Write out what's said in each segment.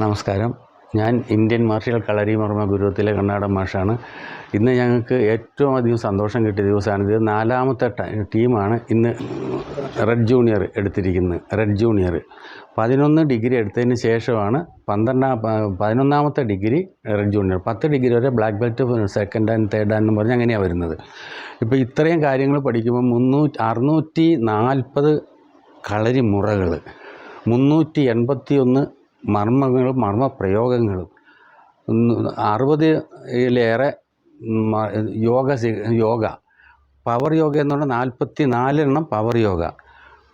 നമസ്കാരം. ഞാൻ Indian martial കളരി മർമ്മ ഗുരുവത്തിലെ കണ്ണാടൻ മാഷാണ്. ഇന്ന് ഞങ്ങൾക്ക് ഏറ്റവും അധികം സന്തോഷം കിട്ടിയ ദിവസമാണ് ഇത്. നാലാമത്തെ ടീമാണ് ഇന്ന് റെഡ് ജൂനിയർ എടുത്തിരിക്കുന്നത്. റെഡ് ജൂനിയർ പതിനൊന്ന് ഡിഗ്രി എടുത്തതിന് ശേഷമാണ് പന്ത്രണ്ടാം പതിനൊന്നാമത്തെ ഡിഗ്രി റെഡ് ജൂനിയർ പത്ത് ഡിഗ്രി വരെ black belt second and third and പറഞ്ഞ് അങ്ങനെയാണ് വരുന്നത്. ഇപ്പോൾ ഇത്രയും കാര്യങ്ങൾ പഠിക്കുമ്പോൾ മുന്നൂറ്റി അറുന്നൂറ്റി നാൽപ്പത് കളരി മുറകൾ മുന്നൂറ്റി എൺപത്തി ഒന്ന് മർമ്മങ്ങളും മർമ്മപ്രയോഗങ്ങളും. അറുപതിലേറെ മ- യോഗ യോഗ. പവർ യോഗ എന്ന് പറഞ്ഞാൽ നാൽപ്പത്തി നാലെണ്ണം പവർ യോഗ.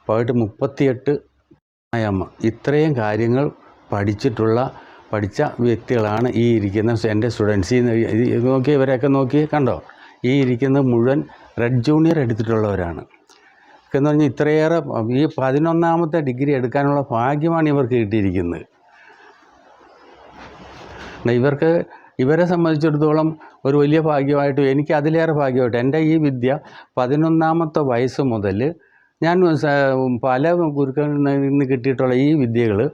പോയിട്ട് മുപ്പത്തിയെട്ട് വ്യായാമം. ഇത്രയും കാര്യങ്ങൾ പഠിച്ചിട്ടുള്ള പഠിച്ച വ്യക്തികളാണ് ഈ ഇരിക്കുന്ന എന്റെ സ്റ്റുഡൻസ്. ഈ നോക്കി ഇവരെയൊക്കെ നോക്കി കണ്ടോ? ഈ ഇരിക്കുന്ന മുഴുവൻ റെഡ് ജൂനിയർ എടുത്തിട്ടുള്ളവരാണ്. എന്ന് പറഞ്ഞാൽ ഇത്രയേറെ ഈ പതിനൊന്നാമത്തെ ഡിഗ്രി എടുക്കാനുള്ള ഭാഗ്യമാണ് ഇവർക്ക് കിട്ടിയിരിക്കുന്നത്. ഇവർക്ക് ഇവരെ സംബന്ധിച്ചിടത്തോളം ഒരു വലിയ ഭാഗ്യമായിട്ട് എനിക്ക് അതിലേറെ ഭാഗ്യമായിട്ട് എന്റെ ഈ വിദ്യ പതിനൊന്നാമത്തെ വയസ്സ് മുതൽ ഞാൻ പല ഗുരുക്കളിൽ നിന്ന് കിട്ടിയിട്ടുള്ള ഈ വിദ്യകൾ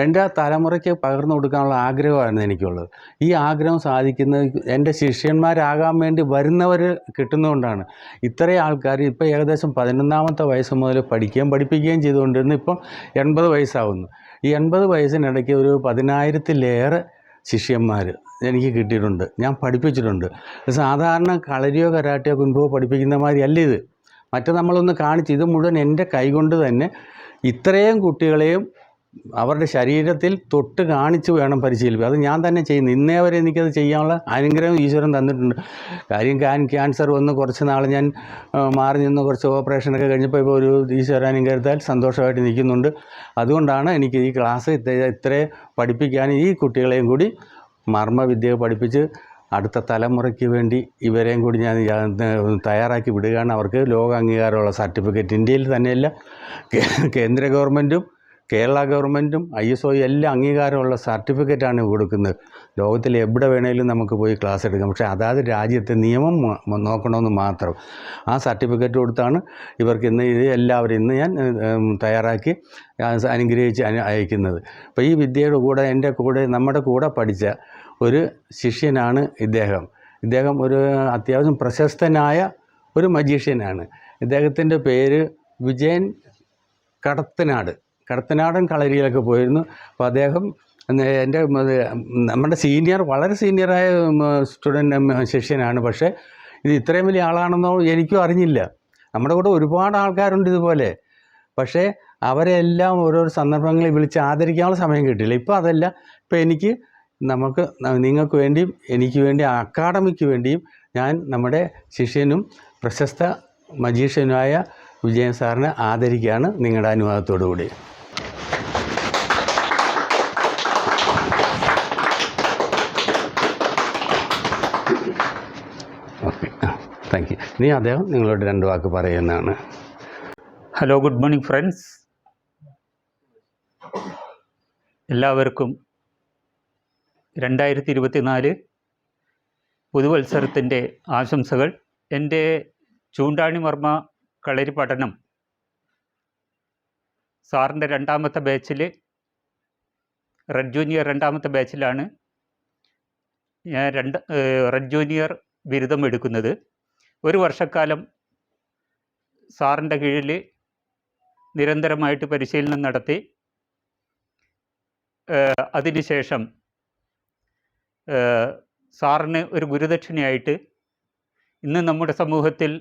എന്റെ തലമുറയ്ക്ക് പകർന്നു കൊടുക്കാനുള്ള ആഗ്രഹമായിരുന്നു എനിക്കുള്ളത്. ഈ ആഗ്രഹം സാധിക്കുന്നത് എന്റെ ശിഷ്യന്മാരാകാൻ വേണ്ടി വരുന്നവർ കിട്ടുന്നതുകൊണ്ടാണ്. ഇത്രയും ആൾക്കാർ ഇപ്പോൾ ഏകദേശം പതിനൊന്നാമത്തെ വയസ്സ് മുതൽ പഠിക്കുകയും പഠിപ്പിക്കുകയും ചെയ്തുകൊണ്ടിരുന്നു. ഇപ്പോൾ എൺപത് വയസ്സാവുന്നു. ഈ എൺപത് വയസ്സിനിടയ്ക്ക് ഒരു പതിനായിരത്തിലേറെ ശിഷ്യന്മാർ എനിക്ക് കിട്ടിയിട്ടുണ്ട്. ഞാൻ പഠിപ്പിച്ചിട്ടുണ്ട്. സാധാരണ കളരിയോ കരാട്ടയോ കുൻപോ പഠിപ്പിക്കുന്ന മാതിരി അല്ല ഇത്. മറ്റേ നമ്മളൊന്ന് കാണിച്ച് ഇത് മുഴുവൻ എന്റെ കൈകൊണ്ട് തന്നെ ഇത്രയും കുട്ടികളെയും അവരുടെ ശരീരത്തിൽ തൊട്ട് കാണിച്ച് വേണം പരിശീലിപ്പിക്കുക അത് ഞാൻ തന്നെ ചെയ്യുന്നു. ഇന്നേ വരെ എനിക്കത് ചെയ്യാനുള്ള അനുഗ്രഹം ഈശ്വരൻ തന്നിട്ടുണ്ട്. കാര്യം ക്യാൻ ക്യാൻസർ വന്ന് കുറച്ച് നാൾ ഞാൻ മാറി നിന്ന് കുറച്ച് ഓപ്പറേഷനൊക്കെ കഴിഞ്ഞപ്പോൾ ഇപ്പോൾ ഒരു ഈശ്വരാനുഗ്രഹത്താൽ സന്തോഷമായിട്ട് നിൽക്കുന്നുണ്ട്. അതുകൊണ്ടാണ് എനിക്ക് ഈ ക്ലാസ് ഇത്ര പഠിപ്പിക്കാൻ ഈ കുട്ടികളെയും കൂടി മർമ്മവിദ്യ പഠിപ്പിച്ച് അടുത്ത തലമുറയ്ക്ക് വേണ്ടി ഇവരെയും കൂടി ഞാൻ ഞാൻ തയ്യാറാക്കി വിടുകയാണ്. അവർക്ക് ലോക അംഗീകാരമുള്ള സർട്ടിഫിക്കറ്റ് ഇന്ത്യയിൽ തന്നെയല്ല കേന്ദ്ര ഗവൺമെന്റും കേരള ഗവൺമെന്റും ഐ എസ് ഒ എല്ലാം അംഗീകാരമുള്ള സർട്ടിഫിക്കറ്റാണ് കൊടുക്കുന്നത്. ലോകത്തിൽ എവിടെ വേണേലും നമുക്ക് പോയി ക്ലാസ് എടുക്കാം. പക്ഷേ അതാത് രാജ്യത്തെ നിയമം നോക്കണമെന്ന് മാത്രം. ആ സർട്ടിഫിക്കറ്റ് കൊടുത്താണ് ഇവർക്ക് ഇന്ന് ഇത് എല്ലാവരും ഇന്ന് ഞാൻ തയ്യാറാക്കി അനുഗ്രഹിച്ച് അനു- അയക്കുന്നത്. അപ്പോൾ ഈ വിദ്യയുടെ കൂടെ എന്റെ കൂടെ നമ്മുടെ കൂടെ പഠിച്ച ഒരു ശിഷ്യനാണ് ഇദ്ദേഹം. ഇദ്ദേഹം ഒരു അത്യാവശ്യം പ്രശസ്തനായ ഒരു മജീഷ്യനാണ്. ഇദ്ദേഹത്തിന്റെ പേര് വിജയൻ കടത്തനാട്. കടത്തനാടൻ കളരിയിലൊക്കെ പോയിരുന്നു. അപ്പോൾ അദ്ദേഹം എന്റെ നമ്മുടെ സീനിയർ വളരെ സീനിയറായ സ്റ്റുഡന്റ് ശിഷ്യനാണ്. പക്ഷേ ഇത് ഇത്രയും വലിയ ആളാണെന്നോ എനിക്കും അറിഞ്ഞില്ല. നമ്മുടെ കൂടെ ഒരുപാട് ആൾക്കാരുണ്ട് ഇതുപോലെ. പക്ഷേ അവരെല്ലാം ഓരോ സന്ദർഭങ്ങളിൽ വിളിച്ച് ആദരിക്കാനുള്ള സമയം കിട്ടില്ല ഇപ്പോൾ അതല്ല. ഇപ്പോൾ എനിക്ക് നമുക്ക് നിങ്ങൾക്ക് വേണ്ടിയും എനിക്ക് വേണ്ടി അക്കാഡമിക്ക് വേണ്ടിയും ഞാൻ നമ്മുടെ ശിഷ്യനും പ്രശസ്ത മജീഷ്യനുമായ വിജയൻ സാറിനെ ആദരിക്കുകയാണ് നിങ്ങളുടെ അനുവാദത്തോടു കൂടി ഓക്കെ താങ്ക് യു ഇനി അദ്ദേഹം നിങ്ങളോട് രണ്ട് വാക്ക് പറയുന്നതാണ്. ഹലോ ഗുഡ് മോർണിംഗ് ഫ്രണ്ട്സ് എല്ലാവർക്കും രണ്ടായിരത്തി ഇരുപത്തിനാല് പുതുവത്സരത്തിന്റെ ആശംസകൾ. എന്റെ ചൂണ്ടാണി വർമ്മ കളരി പഠനം സാറിന്റെ രണ്ടാമത്തെ ബാച്ചിൽ റെഡ് ജൂനിയർ രണ്ടാമത്തെ ബാച്ചിലാണ് ഞാൻ രണ്ട് റെഡ് ജൂനിയർ ബിരുദം എടുക്കുന്നത്. ഒരു വർഷക്കാലം സാറിന്റെ കീഴിൽ നിരന്തരമായിട്ട് പരിശീലനം നടത്തി. അതിനുശേഷം സാറിന് ഒരു ഗുരുദക്ഷിണയായിട്ട് ഇന്ന് നമ്മുടെ സമൂഹത്തിൽ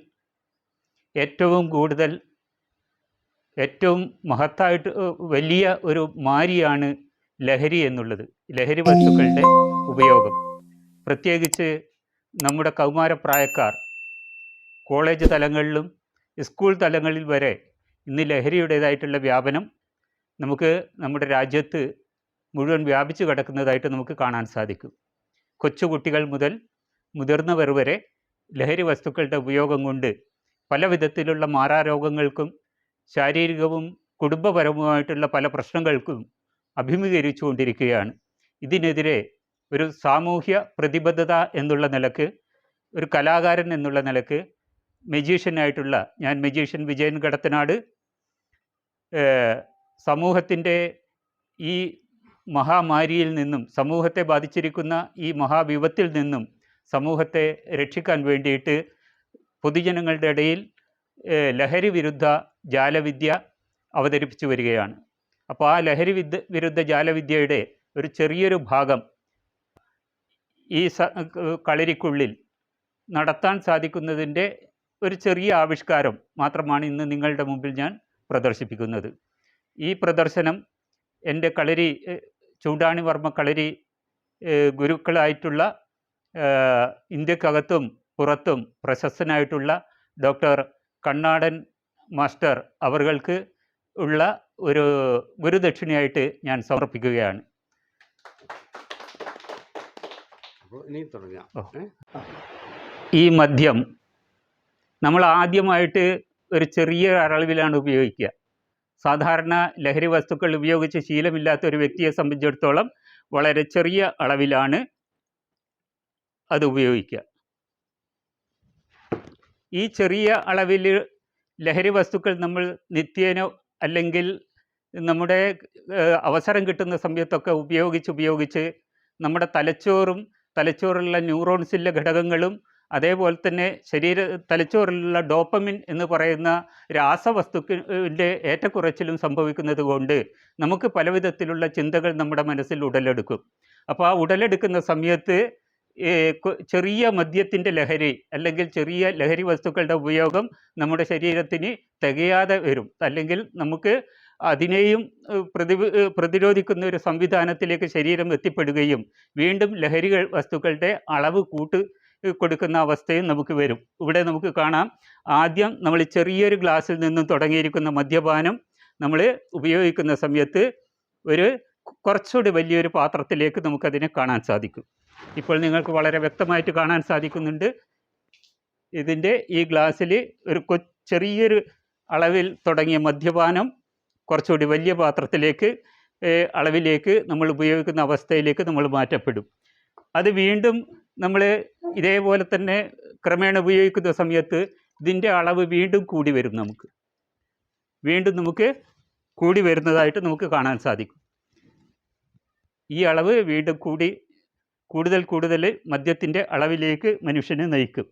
ഏറ്റവും കൂടുതൽ ഏറ്റവും മഹത്തായിട്ട് വലിയ ഒരു മാരിയാണ് ലഹരി എന്നുള്ളത്. ലഹരി വസ്തുക്കളുടെ ഉപയോഗം. പ്രത്യേകിച്ച് നമ്മുടെ കൗമാരപ്രായക്കാർ കോളേജ് തലങ്ങളിലും സ്കൂൾ തലങ്ങളിൽ വരെ ഇന്ന് ലഹരിയുടേതായിട്ടുള്ള വ്യാപനം നമുക്ക് നമ്മുടെ രാജ്യത്ത് മുഴുവൻ വ്യാപിച്ചു കിടക്കുന്നതായിട്ട് നമുക്ക് കാണാൻ സാധിക്കും. കൊച്ചുകുട്ടികൾ മുതൽ മുതിർന്നവർ വരെ ലഹരി വസ്തുക്കളുടെ ഉപയോഗം കൊണ്ട് പല വിധത്തിലുള്ള മാറാരോഗങ്ങൾക്കും ശാരീരികവും കുടുംബപരവുമായിട്ടുള്ള പല പ്രശ്നങ്ങൾക്കും അഭിമുഖീകരിച്ചുകൊണ്ടിരിക്കുകയാണ് ഇതിനെതിരെ ഒരു സാമൂഹ്യ പ്രതിബദ്ധത എന്നുള്ള നിലയ്ക്ക് ഒരു കലാകാരൻ എന്നുള്ള നിലയ്ക്ക് മെജീഷ്യനായിട്ടുള്ള ഞാൻ മെജീഷ്യൻ വിജയൻ കടത്തനാട് സമൂഹത്തിന്റെ ഈ മഹാമാരിയിൽ നിന്നും സമൂഹത്തെ ബാധിച്ചിരിക്കുന്ന ഈ മഹാവിപത്തിൽ നിന്നും സമൂഹത്തെ രക്ഷിക്കാൻ വേണ്ടിയിട്ട് പൊതുജനങ്ങളുടെ ഇടയിൽ ലഹരി വിരുദ്ധ ജാലവിദ്യ അവതരിപ്പിച്ചു വരികയാണ്. അപ്പോൾ ആ ലഹരി വിദ്യ വിരുദ്ധ ജാലവിദ്യയുടെ ഒരു ചെറിയൊരു ഭാഗം ഈ കളരിക്കുള്ളിൽ നടത്താൻ സാധിക്കുന്നതിന്റെ ഒരു ചെറിയ ആവിഷ്കാരം മാത്രമാണ് ഇന്ന് നിങ്ങളുടെ മുമ്പിൽ ഞാൻ പ്രദർശിപ്പിക്കുന്നത്. ഈ പ്രദർശനം എന്റെ കളരി ചൂടാണി ചൂണ്ടാണി വർമ്മ കളരി ഗുരുക്കളായിട്ടുള്ള ഇന്ത്യക്കകത്തും പുറത്തും പ്രശസ്തനായിട്ടുള്ള ഡോക്ടർ കണ്ണാടൻ മാസ്റ്റർ അവർക്ക് ഉള്ള ഒരു ഗുരുദക്ഷിണയായിട്ട് ഞാൻ സമർപ്പിക്കുകയാണ്. ഈ മദ്യം നമ്മൾ ആദ്യമായിട്ട് ഒരു ചെറിയ അളവിലാണ് ഉപയോഗിക്കുക. സാധാരണ ലഹരി വസ്തുക്കൾ ഉപയോഗിച്ച് ശീലമില്ലാത്ത ഒരു വ്യക്തിയെ സംബന്ധിച്ചിടത്തോളം വളരെ ചെറിയ അളവിലാണ് അത് ഉപയോഗിക്കുക. ഈ ചെറിയ അളവിൽ ലഹരി വസ്തുക്കൾ നമ്മൾ നിത്യേന അല്ലെങ്കിൽ നമ്മുടെ അവസരം കിട്ടുന്ന സമയത്തൊക്കെ ഉപയോഗിച്ച് ഉപയോഗിച്ച് നമ്മുടെ തലച്ചോറും തലച്ചോറിലുള്ള ന്യൂറോൺസിലെ ഘടകങ്ങളും അതേപോലെ തന്നെ ശരീര തലച്ചോറിലുള്ള ഡോപ്പമിൻ എന്ന് പറയുന്ന രാസവസ്തുക്കളുടെ ഏറ്റക്കുറച്ചിലും സംഭവിക്കുന്നത് കൊണ്ട് നമുക്ക് പലവിധത്തിലുള്ള ചിന്തകൾ നമ്മുടെ മനസ്സിൽ ഉടലെടുക്കും. അപ്പോൾ ആ ഉടലെടുക്കുന്ന സമയത്ത് ചെറിയ മദ്യത്തിന്റെ ലഹരി അല്ലെങ്കിൽ ചെറിയ ലഹരി വസ്തുക്കളുടെ ഉപയോഗം നമ്മുടെ ശരീരത്തിന് തികയാതെ വരും. അല്ലെങ്കിൽ നമുക്ക് അതിനെയും പ്രതി പ്രതിരോധിക്കുന്ന ഒരു സംവിധാനത്തിലേക്ക് ശരീരം എത്തിപ്പെടുകയും വീണ്ടും ലഹരികൾ വസ്തുക്കളുടെ അളവ് കൂട്ട് കൊടുക്കുന്ന അവസ്ഥയും നമുക്ക് വരും. ഇവിടെ നമുക്ക് കാണാം. ആദ്യം നമ്മൾ ചെറിയൊരു ഗ്ലാസ്സിൽ നിന്നും തുടങ്ങിയിരിക്കുന്ന മദ്യപാനം നമ്മൾ ഉപയോഗിക്കുന്ന സമയത്ത് ഒരു കുറച്ചുകൂടി വലിയൊരു പാത്രത്തിലേക്ക് നമുക്കതിനെ കാണാൻ സാധിക്കും. ഇപ്പോൾ നിങ്ങൾക്ക് വളരെ വ്യക്തമായിട്ട് കാണാൻ സാധിക്കുന്നുണ്ട്. ഇതിന്റെ ഈ ഗ്ലാസ്സിൽ ഒരു കൊ ചെറിയൊരു അളവിൽ തുടങ്ങിയ മദ്യപാനം കുറച്ചുകൂടി വലിയ പാത്രത്തിലേക്ക് അളവിലേക്ക് നമ്മൾ ഉപയോഗിക്കുന്ന അവസ്ഥയിലേക്ക് നമ്മൾ മാറ്റപ്പെടും. അത് വീണ്ടും നമ്മൾ ഇതേപോലെ തന്നെ ക്രമേണ ഉപയോഗിക്കുന്ന സമയത്ത് ഇതിന്റെ അളവ് വീണ്ടും കൂടി വരും നമുക്ക്. വീണ്ടും നമുക്ക് കൂടി വരുന്നതായിട്ട് നമുക്ക് കാണാൻ സാധിക്കും. ഈ അളവ് വീണ്ടും കൂടി കൂടുതൽ കൂടുതൽ മദ്യത്തിന്റെ അളവിലേക്ക് മനുഷ്യനെ നയിക്കും.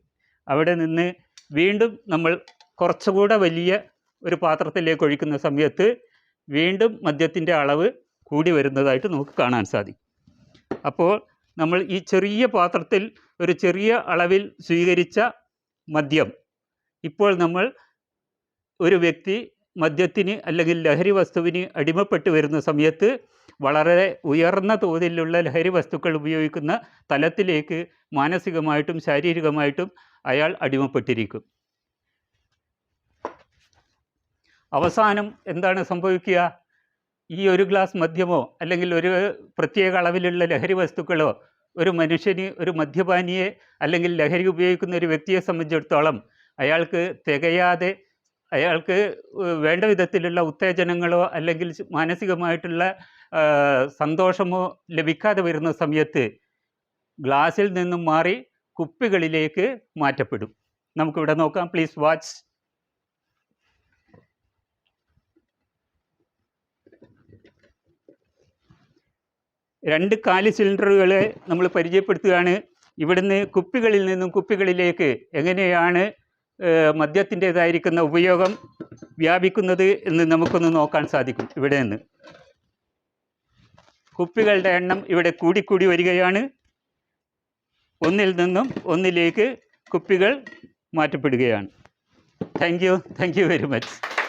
അവിടെ നിന്ന് വീണ്ടും നമ്മൾ കുറച്ചുകൂടെ വലിയ ഒരു പാത്രത്തിലേക്ക് ഒഴിക്കുന്ന സമയത്ത് വീണ്ടും മദ്യത്തിന്റെ അളവ് കൂടി വരുന്നതായിട്ട് നമുക്ക് കാണാൻ സാധിക്കും. അപ്പോൾ നമ്മൾ ഈ ചെറിയ പാത്രത്തിൽ ഒരു ചെറിയ അളവിൽ സ്വീകരിച്ച മദ്യം. ഇപ്പോൾ നമ്മൾ ഒരു വ്യക്തി മദ്യത്തിന് അല്ലെങ്കിൽ ലഹരി വസ്തുവിന് അടിമപ്പെട്ട് വരുന്ന സമയത്ത് വളരെ ഉയർന്ന തോതിലുള്ള ലഹരി വസ്തുക്കൾ ഉപയോഗിക്കുന്ന തലത്തിലേക്ക് മാനസികമായിട്ടും ശാരീരികമായിട്ടും അയാൾ അടിമപ്പെട്ടിരിക്കും. അവസാനം എന്താണ് സംഭവിക്കുക? ഈ ഒരു ഗ്ലാസ് മദ്യമോ അല്ലെങ്കിൽ ഒരു പ്രത്യേക അളവിലുള്ള ലഹരി വസ്തുക്കളോ ഒരു മനുഷ്യന് ഒരു മദ്യപാനിയെ അല്ലെങ്കിൽ ലഹരി ഉപയോഗിക്കുന്ന ഒരു വ്യക്തിയെ സംബന്ധിച്ചിടത്തോളം അയാൾക്ക് തികയാതെ അയാൾക്ക് വേണ്ട വിധത്തിലുള്ള ഉത്തേജനങ്ങളോ അല്ലെങ്കിൽ മാനസികമായിട്ടുള്ള സന്തോഷമോ ലഭിക്കാതെ വരുന്ന സമയത്ത് ഗ്ലാസിൽ നിന്നും മാറി കുപ്പികളിലേക്ക് മാറ്റപ്പെടും. നമുക്കിവിടെ നോക്കാം. പ്ലീസ് വാച്ച് രണ്ട് കാൽ സിലിണ്ടറുകളെ നമ്മൾ പരിചയപ്പെടുത്തുകയാണ്. ഇവിടുന്ന് കുപ്പികളിൽ നിന്നും കുപ്പികളിലേക്ക് എങ്ങനെയാണ് മദ്യത്തിന്റെതായിരിക്കുന്ന ഉപയോഗം വ്യാപിക്കുന്നത് എന്ന് നമുക്കൊന്ന് നോക്കാൻ സാധിക്കും ഇവിടെ നിന്ന്. കുപ്പികളുടെ എണ്ണം ഇവിടെ കൂടിക്കൂടി വരികയാണ്. ഒന്നിൽ നിന്നും ഒന്നിലേക്ക് കുപ്പികൾ മാറ്റപ്പെടുകയാണ്. Thank you thank you very much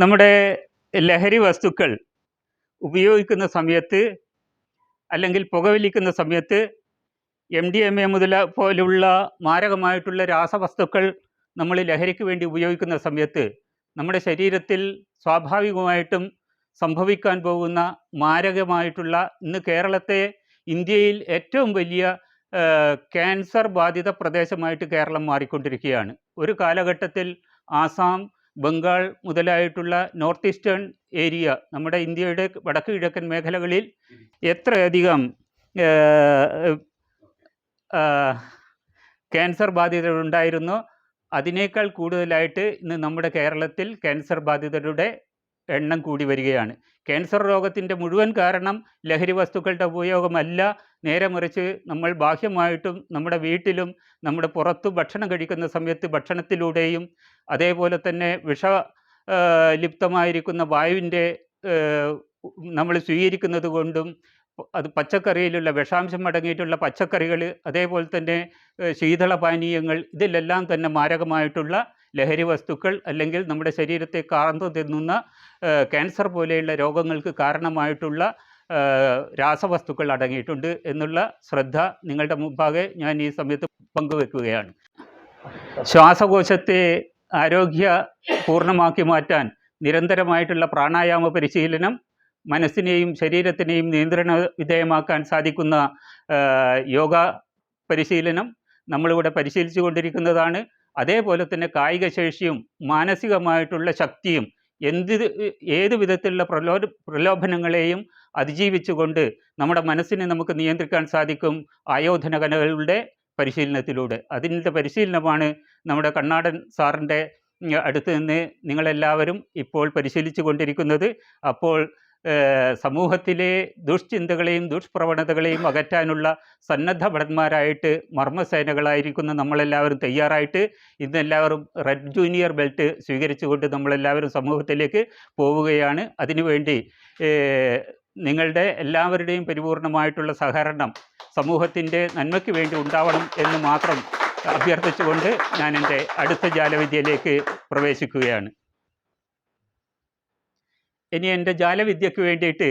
നമ്മുടെ ലഹരി വസ്തുക്കൾ ഉപയോഗിക്കുന്ന സമയത്ത് അല്ലെങ്കിൽ പുകവലിക്കുന്ന സമയത്ത് എം ഡി എം എ മുതല പോലുള്ള മാരകമായിട്ടുള്ള രാസവസ്തുക്കൾ നമ്മൾ ലഹരിക്ക് വേണ്ടി ഉപയോഗിക്കുന്ന സമയത്ത് നമ്മുടെ ശരീരത്തിൽ സ്വാഭാവികമായിട്ടും സംഭവിക്കാൻ പോകുന്ന മാരകമായിട്ടുള്ള ഇന്ന് കേരളത്തെ ഇന്ത്യയിൽ ഏറ്റവും വലിയ ക്യാൻസർ ബാധിത പ്രദേശമായിട്ട് കേരളം മാറിക്കൊണ്ടിരിക്കുകയാണ്. ഒരു കാലഘട്ടത്തിൽ ആസാം ബംഗാൾ മുതലായിട്ടുള്ള നോർത്ത് ഈസ്റ്റേൺ ഏരിയ നമ്മുടെ ഇന്ത്യയുടെ വടക്ക് കിഴക്കൻ മേഖലകളിൽ എത്രയധികം ക്യാൻസർ ബാധിതരുണ്ടായിരുന്നു. അതിനേക്കാൾ കൂടുതലായിട്ട് ഇന്ന് നമ്മുടെ കേരളത്തിൽ ക്യാൻസർ ബാധിതരുടെ എണ്ണം കൂടി വരികയാണ്. ക്യാൻസർ രോഗത്തിന്റെ മുഴുവൻ കാരണം ലഹരി വസ്തുക്കളുടെ ഉപയോഗമല്ല. നേരെ മറിച്ച് നമ്മൾ ബാഹ്യമായിട്ടും നമ്മുടെ വീട്ടിലും നമ്മുടെ പുറത്തു ഭക്ഷണം കഴിക്കുന്ന സമയത്ത് ഭക്ഷണത്തിലൂടെയും അതേപോലെ തന്നെ വിഷ ലിപ്തമായിരിക്കുന്ന വായുവിന്റെ നമ്മൾ സ്വീകരിക്കുന്നത് കൊണ്ടും അത് പച്ചക്കറിയിലുള്ള വിഷാംശം അടങ്ങിയിട്ടുള്ള പച്ചക്കറികൾ അതേപോലെ തന്നെ ശീതള പാനീയങ്ങൾ ഇതിലെല്ലാം തന്നെ മാരകമായിട്ടുള്ള ലഹരി വസ്തുക്കൾ അല്ലെങ്കിൽ നമ്മുടെ ശരീരത്തെ കാർന്നു തിന്നുന്ന ക്യാൻസർ പോലെയുള്ള രോഗങ്ങൾക്ക് കാരണമായിട്ടുള്ള രാസവസ്തുക്കൾ അടങ്ങിയിട്ടുണ്ട് എന്നുള്ള ശ്രദ്ധ നിങ്ങളുടെ മുമ്പാകെ ഞാൻ ഈ സമയത്ത് പങ്കുവെക്കുകയാണ്. ശ്വാസകോശത്തെ ആരോഗ്യ പൂർണമാക്കി മാറ്റാൻ നിരന്തരമായിട്ടുള്ള പ്രാണായാമ പരിശീലനം മനസ്സിനെയും ശരീരത്തിനെയും നിയന്ത്രണ വിധേയമാക്കാൻ സാധിക്കുന്ന യോഗ പരിശീലനം നമ്മളിവിടെ പരിശീലിച്ചു കൊണ്ടിരിക്കുന്നതാണ്. അതേപോലെ തന്നെ കായിക ശേഷിയും മാനസികമായിട്ടുള്ള ശക്തിയും എന്ത് ഏത് വിധത്തിലുള്ള പ്രലോ പ്രലോഭനങ്ങളെയും അതിജീവിച്ചുകൊണ്ട് നമ്മുടെ മനസ്സിനെ നമുക്ക് നിയന്ത്രിക്കാൻ സാധിക്കും. ആയോധന കലകളുടെ പരിശീലനത്തിലൂടെ. അതിന്റെ പരിശീലനമാണ് നമ്മുടെ കണ്ണാടൻ സാറിന്റെ അടുത്ത് നിന്ന് നിങ്ങളെല്ലാവരും ഇപ്പോൾ പരിശീലിച്ചു കൊണ്ടിരിക്കുന്നത്. അപ്പോൾ സമൂഹത്തിലെ ദുഷ്ചിന്തകളെയും ദുഷ്പ്രവണതകളെയും അകറ്റാനുള്ള സന്നദ്ധ ഭടന്മാരായിട്ട് മർമ്മസേനകളായിരിക്കുന്ന നമ്മളെല്ലാവരും തയ്യാറായിട്ട് ഇന്നെല്ലാവരും റെഡ് ജൂനിയർ ബെൽറ്റ് സ്വീകരിച്ചുകൊണ്ട് നമ്മളെല്ലാവരും സമൂഹത്തിലേക്ക് പോവുകയാണ്. അതിനുവേണ്ടി നിങ്ങളുടെ എല്ലാവരുടെയും പരിപൂർണമായിട്ടുള്ള സഹകരണം സമൂഹത്തിന്റെ നന്മയ്ക്ക് വേണ്ടി ഉണ്ടാവണം എന്ന് മാത്രം അഭ്യർത്ഥിച്ചുകൊണ്ട് ഞാൻ എന്റെ അടുത്ത ജാലവിദ്യയിലേക്ക് പ്രവേശിക്കുകയാണ്. ഇനി എന്റെ ജാലവിദ്യക്ക് വേണ്ടിയിട്ട്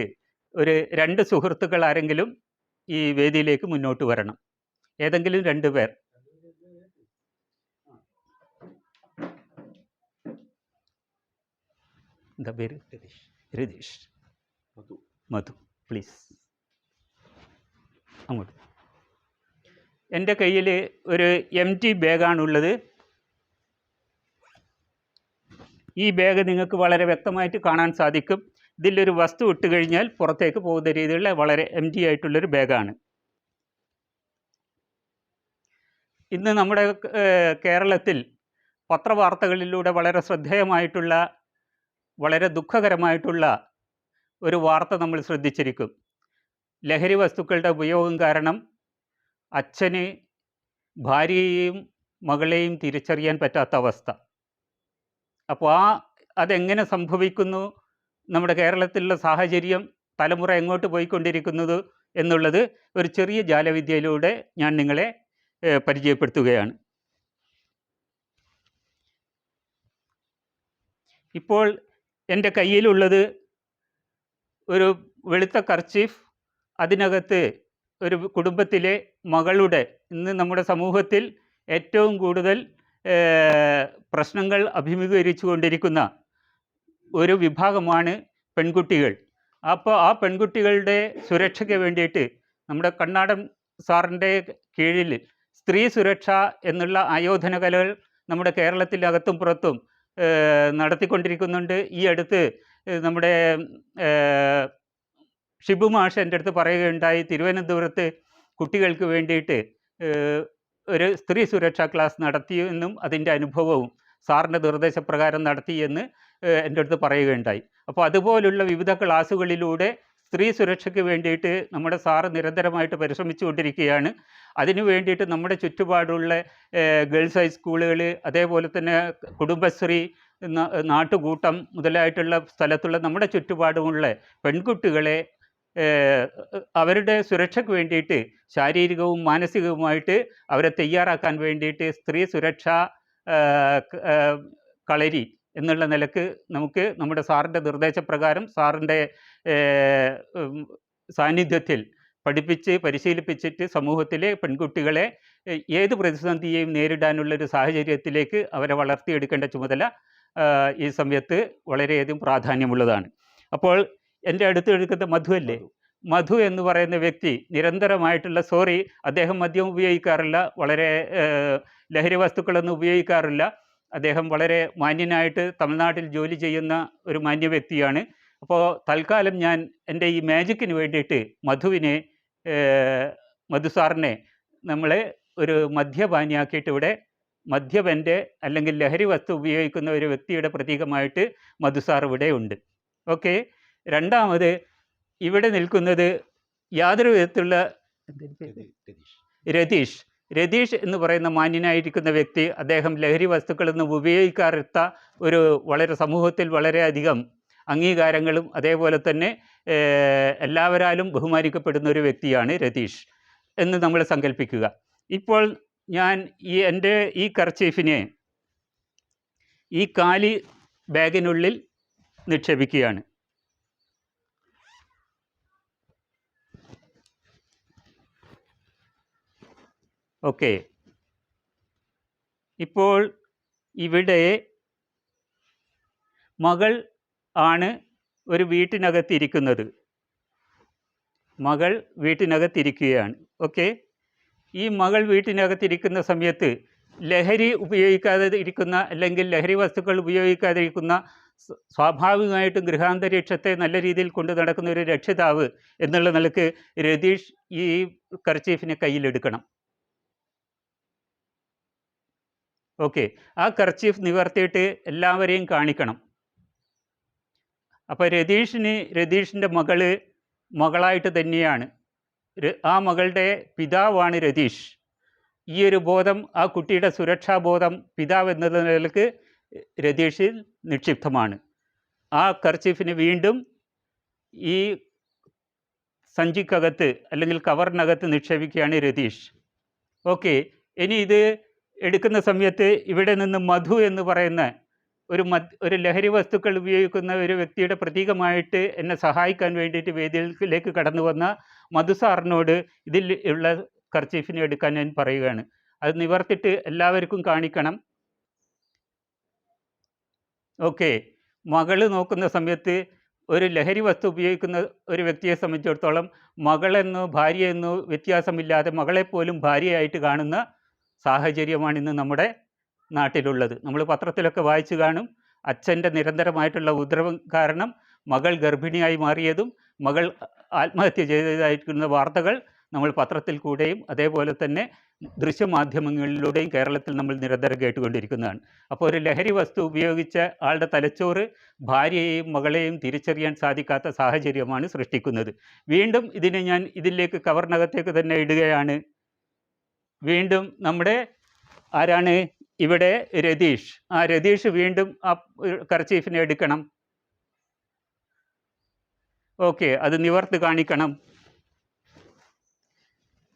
ഒരു രണ്ട് സുഹൃത്തുക്കൾ ആരെങ്കിലും ഈ വേദിയിലേക്ക് മുന്നോട്ട് വരണം. ഏതെങ്കിലും രണ്ട് പേർ. എന്താ പേര്? രതീഷ്. മധു പ്ലീസ് അങ്ങോട്ട്. എന്റെ കയ്യിൽ ഒരു എം ടി ബാഗാണുള്ളത് ഈ ബാഗ് നിങ്ങൾക്ക് വളരെ വ്യക്തമായിട്ട് കാണാൻ സാധിക്കും. ഇതിലൊരു വസ്തു ഇട്ട് കഴിഞ്ഞാൽ പുറത്തേക്ക് പോകുന്ന രീതിയിലുള്ള വളരെ എം ടി ആയിട്ടുള്ളൊരു ബാഗാണ് ഇന്ന് നമ്മുടെ കേരളത്തിൽ പത്രവാർത്തകളിലൂടെ വളരെ ശ്രദ്ധേയമായിട്ടുള്ള വളരെ ദുഃഖകരമായിട്ടുള്ള ഒരു വാർത്ത നമ്മൾ ശ്രദ്ധിച്ചിരിക്കും. ലഹരി വസ്തുക്കളുടെ ഉപയോഗം കാരണം അച്ഛന് ഭാര്യയെയും മകളെയും തിരിച്ചറിയാൻ പറ്റാത്ത അവസ്ഥ. അപ്പോൾ ആ അതെങ്ങനെ സംഭവിക്കുന്നു? നമ്മുടെ കേരളത്തിലുള്ള സാഹചര്യം തലമുറ എങ്ങോട്ട് പോയിക്കൊണ്ടിരിക്കുന്നത് എന്നുള്ളത് ഒരു ചെറിയ ജാലവിദ്യയിലൂടെ ഞാൻ നിങ്ങളെ പരിചയപ്പെടുത്തുകയാണ്. ഇപ്പോൾ എന്റെ കയ്യിലുള്ളത് ഒരു വെളുത്ത കർച്ചീഫ് അതിനകത്ത് ഒരു കുടുംബത്തിലെ മകളുടെ ഇന്ന് നമ്മുടെ സമൂഹത്തിൽ ഏറ്റവും കൂടുതൽ പ്രശ്നങ്ങൾ അഭിമുഖീകരിച്ചു കൊണ്ടിരിക്കുന്ന ഒരു വിഭാഗമാണ് പെൺകുട്ടികൾ. അപ്പോൾ ആ പെൺകുട്ടികളുടെ സുരക്ഷയ്ക്ക് വേണ്ടിയിട്ട് നമ്മുടെ കണ്ണാടൻ സാറിന്റെ കീഴിൽ സ്ത്രീ സുരക്ഷ എന്നുള്ള ആയോധന കലകൾ നമ്മുടെ കേരളത്തിന്റെ കേരളത്തിലകത്തും പുറത്തും നടത്തിക്കൊണ്ടിരിക്കുന്നുണ്ട്. ഈ അടുത്ത് നമ്മുടെ ഷിബു മാഷ് എന്റെ അടുത്ത് പറയുകയുണ്ടായി തിരുവനന്തപുരത്ത് കുട്ടികൾക്ക് വേണ്ടിയിട്ട് ഒരു സ്ത്രീ സുരക്ഷാ ക്ലാസ് നടത്തിയെന്നും അതിന്റെ അനുഭവവും സാറിന്റെ നിർദ്ദേശപ്രകാരം നടത്തിയെന്ന് എന്റെ അടുത്ത് പറയുകയുണ്ടായി. അപ്പോൾ അതുപോലുള്ള വിവിധ ക്ലാസ്സുകളിലൂടെ സ്ത്രീ സുരക്ഷയ്ക്ക് വേണ്ടിയിട്ട് നമ്മുടെ സാറ് നിരന്തരമായിട്ട് പരിശ്രമിച്ചുകൊണ്ടിരിക്കുകയാണ് അതിനു വേണ്ടിയിട്ട് നമ്മുടെ ചുറ്റുപാടുള്ള ഗേൾസ് ഹൈസ്കൂളുകൾ അതേപോലെ തന്നെ കുടുംബശ്രീ നാട്ടുകൂട്ടം മുതലായിട്ടുള്ള സ്ഥലത്തുള്ള നമ്മുടെ ചുറ്റുപാടുമുള്ള പെൺകുട്ടികളെ അവരുടെ സുരക്ഷയ്ക്ക് വേണ്ടിയിട്ട് ശാരീരികവും മാനസികവുമായിട്ട് അവരെ തയ്യാറാക്കാൻ വേണ്ടിയിട്ട് സ്ത്രീ സുരക്ഷാ കളരി എന്നുള്ള നിലയ്ക്ക് നമുക്ക് നമ്മുടെ സാറിന്റെ നിർദ്ദേശപ്രകാരം സാറിന്റെ സാന്നിധ്യത്തിൽ പഠിപ്പിച്ച് പരിശീലിപ്പിച്ചിട്ട് സമൂഹത്തിലെ പെൺകുട്ടികളെ ഏത് പ്രതിസന്ധിയെയും നേരിടാനുള്ളൊരു സാഹചര്യത്തിലേക്ക് അവരെ വളർത്തിയെടുക്കേണ്ട ചുമതല ഈ സമയത്ത് വളരെയധികം പ്രാധാന്യമുള്ളതാണ്. അപ്പോൾ എന്റെ അടുത്ത് എടുക്കുന്ന മധു അല്ലേ? മധു. എന്ന് പറയുന്ന വ്യക്തി നിരന്തരമായിട്ടുള്ള സോറി അദ്ദേഹം മദ്യം ഉപയോഗിക്കാറില്ല വളരെ ലഹരി വസ്തുക്കളൊന്നും ഉപയോഗിക്കാറില്ല. അദ്ദേഹം വളരെ മാന്യനായിട്ട് തമിഴ്നാട്ടിൽ ജോലി ചെയ്യുന്ന ഒരു മാന്യ വ്യക്തിയാണ്. അപ്പോൾ തൽക്കാലം ഞാൻ എന്റെ ഈ മാജിക്കിന് വേണ്ടിയിട്ട് മധുവിനെ മധു സാറിനെ നമ്മളെ ഒരു മദ്യപാനിയാക്കിയിട്ട് ഇവിടെ മദ്യപന്റെ അല്ലെങ്കിൽ ലഹരി വസ്തു ഉപയോഗിക്കുന്ന ഒരു വ്യക്തിയുടെ പ്രതീകമായിട്ട് മധുസാർ ഇവിടെ ഉണ്ട്. ഓക്കെ രണ്ടാമത് ഇവിടെ നിൽക്കുന്നത് യാതൊരു വിധത്തിലുള്ള രതീഷ്. രതീഷ്. എന്ന് പറയുന്ന മാന്യനായിരിക്കുന്ന വ്യക്തി അദ്ദേഹം ലഹരി വസ്തുക്കളൊന്നും ഉപയോഗിക്കാത്ത ഒരു വളരെ സമൂഹത്തിൽ വളരെയധികം അംഗീകാരങ്ങളും അതേപോലെ തന്നെ എല്ലാവരാലും ബഹുമാനിക്കപ്പെടുന്ന ഒരു വ്യക്തിയാണ് രതീഷ് എന്ന് നമ്മൾ സങ്കല്പിക്കുക ഇപ്പോൾ ഞാൻ ഈ എന്റെ ഈ കർച്ചീഫിനെ ഈ കാലി ബാഗിനുള്ളിൽ നിക്ഷേപിക്കുകയാണ്. ഓക്കെ. ഇപ്പോൾ ഇവിടെ മകൾ ആണ് ഒരു വീട്ടിനകത്തിരിക്കുന്നത്. മകൾ വീട്ടിനകത്തിരിക്കുകയാണ്. ഓക്കെ. ഈ മകൾ വീട്ടിനകത്തിരിക്കുന്ന സമയത്ത് ലഹരി ഉപയോഗിക്കാതെ ഇരിക്കുന്ന അല്ലെങ്കിൽ ലഹരി വസ്തുക്കൾ ഉപയോഗിക്കാതെ ഇരിക്കുന്ന സ്വ- സ്വാഭാവികമായിട്ടും ഗൃഹാന്തരീക്ഷത്തെ നല്ല രീതിയിൽ കൊണ്ടു നടക്കുന്ന ഒരു രക്ഷിതാവ് എന്നുള്ള നിലയ്ക്ക് രതീഷ് ഈ കർച്ചീഫിനെ കയ്യിലെടുക്കണം. ഓക്കെ. ആ കർച്ചീഫ് നിവർത്തിയിട്ട് എല്ലാവരെയും കാണിക്കണം. അപ്പോൾ രതീഷിന് രതീഷിന്റെ മകൾ മകളായിട്ട് തന്നെയാണ്. ആ മകളുടെ പിതാവാണ് രതീഷ്. ഈ ഒരു ബോധം ആ കുട്ടിയുടെ സുരക്ഷാബോധം പിതാവ് എന്ന നിലയ്ക്ക് രതീഷിൽ നിക്ഷിപ്തമാണ്. ആ കർച്ചീഫിന് വീണ്ടും ഈ സഞ്ചിക്കകത്ത് അല്ലെങ്കിൽ കവറിനകത്ത് നിക്ഷേപിക്കുകയാണ് രതീഷ്. ഓക്കെ ഇനി ഇത് എടുക്കുന്ന സമയത്ത് ഇവിടെ നിന്ന് മധു എന്ന് പറയുന്ന ഒരു മദ് ഒരു ലഹരി വസ്തുക്കൾ ഉപയോഗിക്കുന്ന ഒരു വ്യക്തിയുടെ പ്രതീകമായിട്ട് എന്നെ സഹായിക്കാൻ വേണ്ടിയിട്ട് വേദിയിലേക്ക് കടന്നു വന്ന മധു സാറിനോട് ഇതിൽ ഉള്ള കർച്ചീഫിനെ എടുക്കാൻ ഞാൻ പറയുകയാണ്. അത് നിവർത്തിട്ട് എല്ലാവർക്കും കാണിക്കണം. ഓക്കെ. മകൾ നോക്കുന്ന സമയത്ത് ഒരു ലഹരി വസ്തു ഉപയോഗിക്കുന്ന ഒരു വ്യക്തിയെ സംബന്ധിച്ചിടത്തോളം മകളെന്നോ ഭാര്യയെന്നോ വ്യത്യാസമില്ലാതെ മകളെപ്പോലും ഭാര്യയായിട്ട് കാണുന്ന സാഹചര്യമാണ് ഇന്ന് നമ്മുടെ നാട്ടിലുള്ളത്. നമ്മൾ പത്രത്തിലൊക്കെ വായിച്ചു കാണും. അച്ഛന്റെ നിരന്തരമായിട്ടുള്ള ഉദ്രവം കാരണം മകൾ ഗർഭിണിയായി മാറിയതും മകൾ ആത്മഹത്യ ചെയ്തതായിരിക്കുന്ന വാർത്തകൾ നമ്മൾ പത്രത്തിൽ കൂടെയും അതേപോലെ തന്നെ ദൃശ്യമാധ്യമങ്ങളിലൂടെയും കേരളത്തിൽ നമ്മൾ നിരന്തരം കേട്ടുകൊണ്ടിരിക്കുന്നതാണ്. അപ്പോൾ ഒരു ലഹരി വസ്തു ഉപയോഗിച്ച ആളുടെ തലച്ചോറ് ഭാര്യയെയും മകളെയും തിരിച്ചറിയാൻ സാധിക്കാത്ത സാഹചര്യമാണ് സൃഷ്ടിക്കുന്നത്. വീണ്ടും ഇതിനെ ഞാൻ ഇതിലേക്ക് കവറിനകത്തേക്ക് തന്നെ ഇടുകയാണ്. വീണ്ടും നമ്മുടെ ആരാണ് ഇവിടെ രതീഷ്. ആ രതീഷ് വീണ്ടും ആ കർച്ചീഫിനെ എടുക്കണം. ഓക്കെ അത് നിവർത്ത് കാണിക്കണം.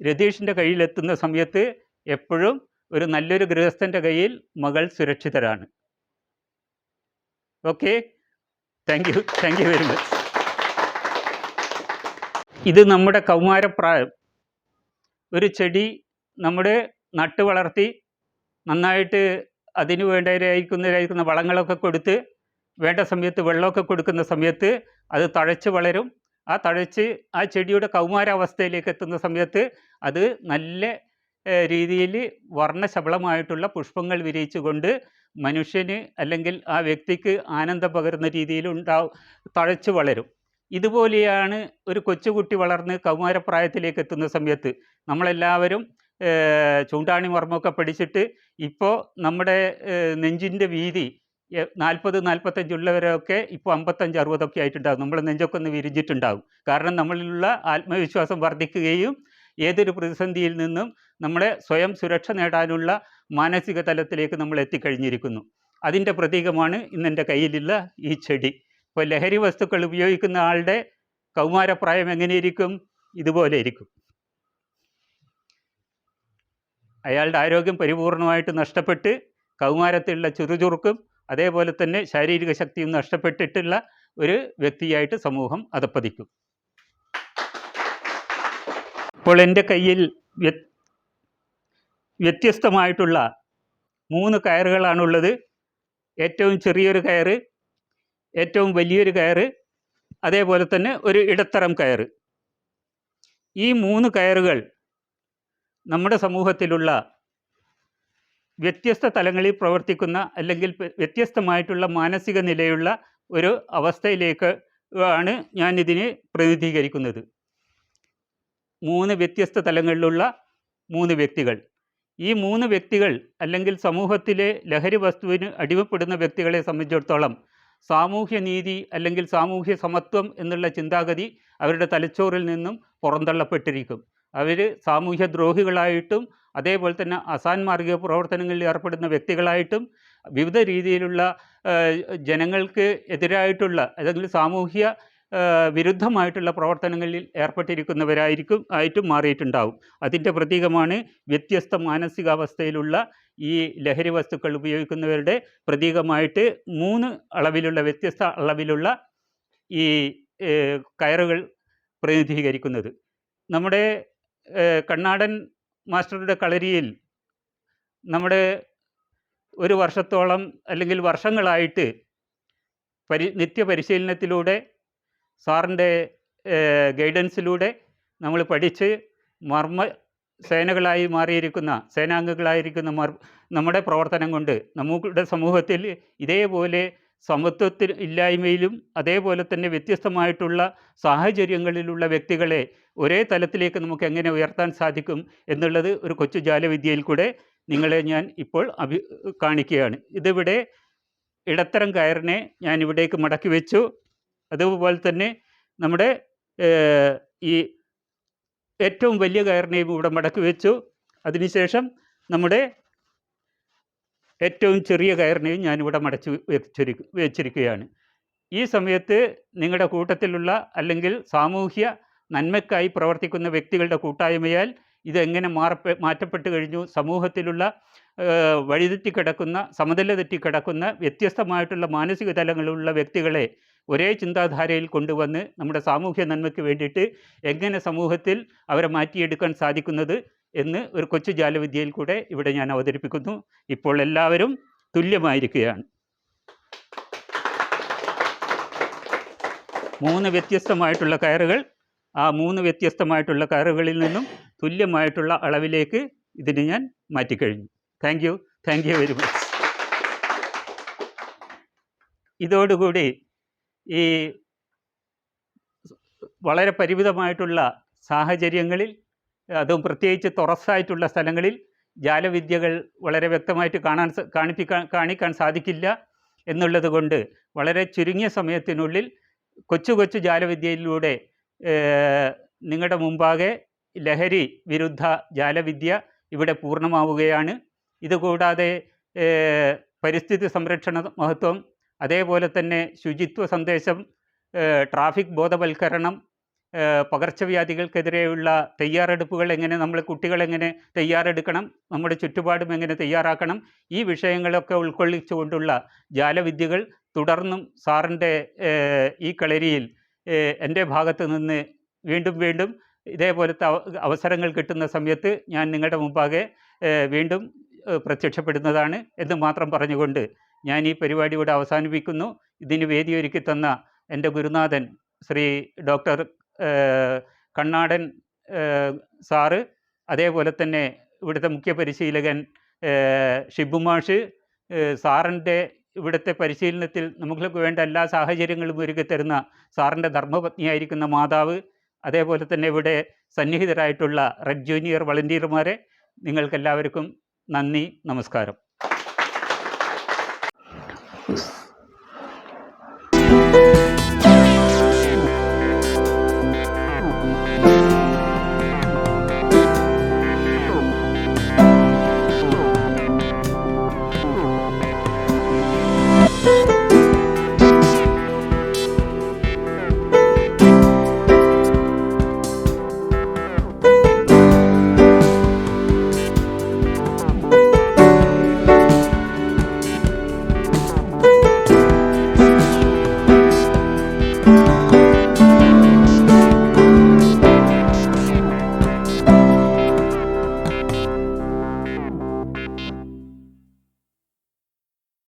രതീഷിന്റെ കയ്യിലെത്തുന്ന സമയത്ത് എപ്പോഴും ഒരു നല്ലൊരു ഗൃഹസ്ഥന്റെ കയ്യിൽ മകൾ സുരക്ഷിതരാണ്. Okay thank you thank you very much ഇത് നമ്മുടെ കൗമാരപ്രായം. ഒരു ചെടി നമ്മുടെ നട്ടു വളർത്തി നന്നായിട്ട് അതിന് വേണ്ടതായിരിക്കുന്നതായിരിക്കുന്ന വളങ്ങളൊക്കെ കൊടുത്ത് വേണ്ട സമയത്ത് വെള്ളമൊക്കെ കൊടുക്കുന്ന സമയത്ത് അത് തഴച്ച് വളരും. ആ തഴച്ച് ആ ചെടിയുടെ കൗമാരാവസ്ഥയിലേക്ക് എത്തുന്ന സമയത്ത് അത് നല്ല രീതിയിൽ വർണശബളമായിട്ടുള്ള പുഷ്പങ്ങൾ വിരിയിച്ചുകൊണ്ട് മനുഷ്യന് അല്ലെങ്കിൽ ആ വ്യക്തിക്ക് ആനന്ദം പകരുന്ന രീതിയിൽ ഉണ്ടാവും തഴച്ച് വളരും. ഇതുപോലെയാണ് ഒരു കൊച്ചുകുട്ടി വളർന്ന് കൗമാരപ്രായത്തിലേക്ക് എത്തുന്ന സമയത്ത് നമ്മളെല്ലാവരും ചൂണ്ടാണി മർമ്മമൊക്കെ പിടിച്ചിട്ട് ഇപ്പോൾ നമ്മുടെ നെഞ്ചിന്റെ വീതി നാൽപ്പത് നാൽപ്പത്തഞ്ചുള്ളവരൊക്കെ ഇപ്പോൾ അമ്പത്തഞ്ച് അറുപതൊക്കെ ആയിട്ടുണ്ടാകും നമ്മൾ നെഞ്ചൊക്കെ ഒന്ന് വിരിഞ്ഞിട്ടുണ്ടാകും കാരണം നമ്മളിലുള്ള ആത്മവിശ്വാസം വർദ്ധിക്കുകയും ഏതൊരു പ്രതിസന്ധിയിൽ നിന്നും നമ്മളെ സ്വയം സുരക്ഷ നേടാനുള്ള മാനസിക തലത്തിലേക്ക് നമ്മൾ എത്തിക്കഴിഞ്ഞിരിക്കുന്നു. അതിന്റെ പ്രതീകമാണ് ഇന്ന് എന്റെ കയ്യിലുള്ള ഈ ചെടി. ഇപ്പോൾ ലഹരി വസ്തുക്കൾ ഉപയോഗിക്കുന്ന ആളുടെ കൗമാരപ്രായം എങ്ങനെയിരിക്കും? ഇതുപോലെ ഇരിക്കും. അയാളുടെ ആരോഗ്യം പരിപൂർണമായിട്ട് നഷ്ടപ്പെട്ട് കൗമാരത്തിലുള്ള ചുറുചുറുക്കും അതേപോലെ തന്നെ ശാരീരിക ശക്തിയും നഷ്ടപ്പെട്ടിട്ടുള്ള ഒരു വ്യക്തിയായിട്ട് സമൂഹം അധപ്പതിക്കും ഇപ്പോൾ എന്റെ കയ്യിൽ വ്യ- വ്യത്യസ്തമായിട്ടുള്ള മൂന്ന് കയറുകളാണുള്ളത്. ഏറ്റവും ചെറിയൊരു കയറ് ഏറ്റവും വലിയൊരു കയറ് അതേപോലെ തന്നെ ഒരു ഇടത്തരം കയറ്. ഈ മൂന്ന് കയറുകൾ നമ്മുടെ സമൂഹത്തിലുള്ള വ്യത്യസ്ത തലങ്ങളിൽ പ്രവർത്തിക്കുന്ന അല്ലെങ്കിൽ വ്യത്യസ്തമായിട്ടുള്ള മാനസിക നിലയുള്ള ഒരു അവസ്ഥയിലേക്ക് ആണ് ഞാൻ ഇതിനെ പ്രതിനിധീകരിക്കുന്നത്. മൂന്ന് വ്യത്യസ്ത തലങ്ങളിലുള്ള മൂന്ന് വ്യക്തികൾ. ഈ മൂന്ന് വ്യക്തികൾ അല്ലെങ്കിൽ സമൂഹത്തിലെ ലഹരി വസ്തുവിന് അടിമപ്പെടുന്ന വ്യക്തികളെ സംബന്ധിച്ചിടത്തോളം സാമൂഹ്യ നീതി അല്ലെങ്കിൽ സാമൂഹ്യ സമത്വം എന്നുള്ള ചിന്താഗതി അവരുടെ തലച്ചോറിൽ നിന്നും പുറന്തള്ളപ്പെട്ടിരിക്കും. അവർ സാമൂഹ്യ ദ്രോഹികളായിട്ടും അതേപോലെ തന്നെ അസാൻമാർഗിക പ്രവർത്തനങ്ങളിൽ ഏർപ്പെടുന്ന വ്യക്തികളായിട്ടും വിവിധ രീതിയിലുള്ള ജനങ്ങൾക്ക് എതിരായിട്ടുള്ള അല്ലെങ്കിൽ സാമൂഹ്യ വിരുദ്ധമായിട്ടുള്ള പ്രവർത്തനങ്ങളിൽ ഏർപ്പെട്ടിരിക്കുന്നവരായിരിക്കും ആയിട്ടും മാറിയിട്ടുണ്ടാവും. അതിന്റെ പ്രതീകമാണ് വ്യത്യസ്ത മാനസികാവസ്ഥയിലുള്ള ഈ ലഹരി വസ്തുക്കൾ ഉപയോഗിക്കുന്നവരുടെ പ്രതീകമായിട്ട് മൂന്ന് അളവിലുള്ള വ്യത്യസ്ത അളവിലുള്ള ഈ കയറുകൾ പ്രതിനിധീകരിക്കുന്നത്. നമ്മുടെ കണ്ണാടൻ മാസ്റ്ററുടെ കളരിയിൽ നമ്മുടെ ഒരു വർഷത്തോളം അല്ലെങ്കിൽ വർഷങ്ങളായിട്ട് പരി നിത്യപരിശീലനത്തിലൂടെ സാറിന്റെ ഗൈഡൻസിലൂടെ നമ്മൾ പഠിച്ച് മർമ്മ സേനകളായി മാറിയിരിക്കുന്ന സേനാംഗങ്ങളായിരിക്കുന്ന മർ നമ്മുടെ പ്രവർത്തനം കൊണ്ട് നമ്മുടെ സമൂഹത്തിൽ ഇതേപോലെ സമത്വത്തിൽ ഇല്ലായ്മയിലും അതേപോലെ തന്നെ വ്യത്യസ്തമായിട്ടുള്ള സാഹചര്യങ്ങളിലുള്ള വ്യക്തികളെ ഒരേ തലത്തിലേക്ക് നമുക്ക് എങ്ങനെ ഉയർത്താൻ സാധിക്കും എന്നുള്ളത് ഒരു കൊച്ചു ജാലവിദ്യയിൽ കൂടെ നിങ്ങളെ ഞാൻ ഇപ്പോൾ അഭി കാണിക്കുകയാണ്. ഇതിവിടെ ഇടത്തരം കയറിനെ ഞാൻ ഇവിടേക്ക് മടക്കി വെച്ചു. അതുപോലെ തന്നെ നമ്മുടെ ഈ ഏറ്റവും വലിയ കയറിനെയും ഇവിടെ മടക്കി വെച്ചു. അതിനുശേഷം നമ്മുടെ ഏറ്റവും ചെറിയ കയറിനെയും ഞാനിവിടെ മടച്ച് വെച്ചിരിക്കും വെച്ചിരിക്കുകയാണ്. ഈ സമയത്ത് നിങ്ങളുടെ കൂട്ടത്തിലുള്ള അല്ലെങ്കിൽ സാമൂഹ്യ നന്മയ്ക്കായി പ്രവർത്തിക്കുന്ന വ്യക്തികളുടെ കൂട്ടായ്മയാൽ ഇതെങ്ങനെ മാറപ്പെ മാറ്റപ്പെട്ട് കഴിഞ്ഞു? സമൂഹത്തിലുള്ള വഴിതെറ്റിക്കിടക്കുന്ന വഴിതെറ്റി കിടക്കുന്ന സമതല തെറ്റി കിടക്കുന്ന വ്യത്യസ്തമായിട്ടുള്ള മാനസിക തലങ്ങളുള്ള വ്യക്തികളെ ഒരേ ചിന്താധാരയിൽ കൊണ്ടുവന്ന് നമ്മുടെ സാമൂഹ്യ നന്മയ്ക്ക് വേണ്ടിയിട്ട് എങ്ങനെ സമൂഹത്തിൽ അവരെ മാറ്റിയെടുക്കാൻ സാധിക്കുന്നത് എന്ന് ഒരു കൊച്ചു ജാലവിദ്യയിൽ കൂടെ ഇവിടെ ഞാൻ അവതരിപ്പിക്കുന്നു. ഇപ്പോൾ എല്ലാവരും തുല്യമായിരിക്കുകയാണ്. മൂന്ന് വ്യത്യസ്തമായിട്ടുള്ള കയറുകൾ. ആ മൂന്ന് വ്യത്യസ്തമായിട്ടുള്ള കയറുകളിൽ നിന്നും തുല്യമായിട്ടുള്ള അളവിലേക്ക് ഇതിന് ഞാൻ മാറ്റിക്കഴിഞ്ഞു. Thank you thank you very much ഇതോടുകൂടി ഈ വളരെ പരിമിതമായിട്ടുള്ള സാഹചര്യങ്ങളിൽ അതും പ്രത്യേകിച്ച് തുറസ്സായിട്ടുള്ള സ്ഥലങ്ങളിൽ ജാലവിദ്യകൾ വളരെ വ്യക്തമായിട്ട് കാണാൻ കാണിപ്പിക്കാൻ കാണിക്കാൻ സാധിക്കില്ല എന്നുള്ളത് കൊണ്ട് വളരെ ചുരുങ്ങിയ സമയത്തിനുള്ളിൽ കൊച്ചു കൊച്ചു ജാലവിദ്യയിലൂടെ നിങ്ങളുടെ മുമ്പാകെ ലഹരി വിരുദ്ധ ജാലവിദ്യ ഇവിടെ പൂർണമാവുകയാണ്. ഇതുകൂടാതെ പരിസ്ഥിതി സംരക്ഷണ മഹത്വം അതേപോലെ തന്നെ ശുചിത്വ സന്ദേശം ട്രാഫിക് ബോധവൽക്കരണം പകർച്ചവ്യാധികൾക്കെതിരെയുള്ള തയ്യാറെടുപ്പുകൾ എങ്ങനെ നമ്മൾ കുട്ടികളെങ്ങനെ തയ്യാറെടുക്കണം നമ്മുടെ ചുറ്റുപാടും എങ്ങനെ തയ്യാറാക്കണം ഈ വിഷയങ്ങളൊക്കെ ഉൾക്കൊള്ളിച്ചുകൊണ്ടുള്ള ജാലവിദ്യകൾ തുടർന്നും സാറിന്റെ ഈ കളരിയിൽ എന്റെ ഭാഗത്ത് നിന്ന് വീണ്ടും വീണ്ടും ഇതേപോലത്തെ അവസരങ്ങൾ കിട്ടുന്ന സമയത്ത് ഞാൻ നിങ്ങളുടെ മുമ്പാകെ വീണ്ടും പ്രത്യക്ഷപ്പെടുന്നതാണ് എന്ന് മാത്രം പറഞ്ഞുകൊണ്ട് ഞാൻ ഈ പരിപാടി ഇവിടെ അവസാനിപ്പിക്കുന്നു. ഇതിന് വേദിയൊരുക്കി തന്ന എന്റെ ഗുരുനാഥൻ ശ്രീ ഡോക്ടർ കണ്ണാടൻ സാറ് അതേപോലെ തന്നെ ഇവിടുത്തെ മുഖ്യ പരിശീലകൻ ഷിബുമാഷ് സാറിന്റെ ഇവിടുത്തെ പരിശീലനത്തിൽ നമുക്ക് വേണ്ട എല്ലാ സാഹചര്യങ്ങളും ഒരുക്കി തരുന്ന സാറിന്റെ ധർമ്മപത്നിയായിരിക്കുന്ന മാതാവ് അതേപോലെ തന്നെ ഇവിടെ സന്നിഹിതരായിട്ടുള്ള റെഡ് ജൂനിയർ വളണ്ടിയർമാരെ നിങ്ങൾക്കെല്ലാവർക്കും നന്ദി നമസ്കാരം.